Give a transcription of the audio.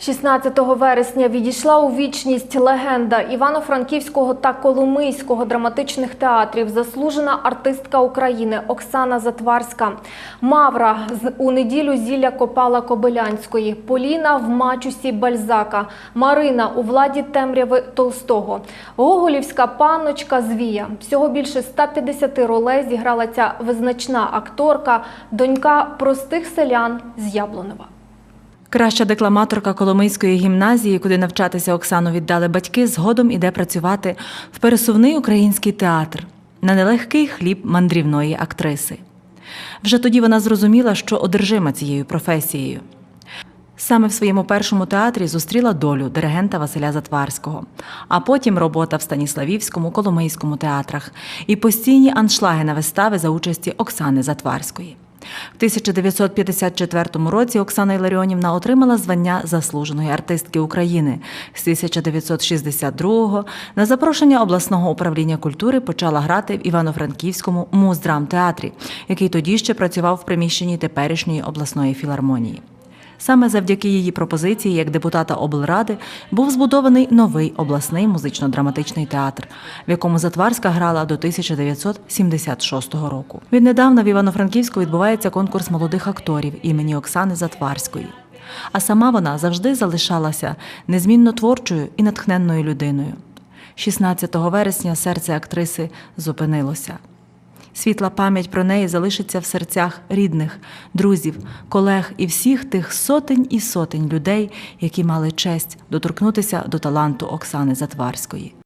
16 вересня відійшла у вічність легенда Івано-Франківського та Коломийського драматичних театрів, заслужена артистка України Оксана Затварська. Мавра у неділю зілля Копала Кобилянської, Поліна в Мачусі Бальзака, Марина у владі темряви Толстого, Гоголівська панночка Звія. Всього більше 150 ролей зіграла ця визначна акторка, донька простих селян з Яблонова. Краща декламаторка Коломийської гімназії, куди навчатися Оксану віддали батьки, згодом іде працювати в пересувний український театр на нелегкий хліб мандрівної актриси. Вже тоді вона зрозуміла, що одержима цією професією. Саме в своєму першому театрі зустріла долю диригента Василя Затварського, а потім робота в Станіславівському, Коломийському театрах і постійні аншлаги на вистави за участі Оксани Затварської. В 1954 році Оксана Іларіонівна отримала звання заслуженої артистки України. З 1962-го на запрошення обласного управління культури почала грати в Івано-Франківському муздрамтеатрі, який тоді ще працював в приміщенні теперішньої обласної філармонії. Саме завдяки її пропозиції як депутата облради був збудований новий обласний музично-драматичний театр, в якому Затварська грала до 1976 року. Віднедавна в Івано-Франківську відбувається конкурс молодих акторів імені Оксани Затварської. А сама вона завжди залишалася незмінно творчою і натхненною людиною. 16 вересня серце актриси зупинилося. Світла пам'ять про неї залишиться в серцях рідних, друзів, колег і всіх тих сотень і сотень людей, які мали честь доторкнутися до таланту Оксани Затварської.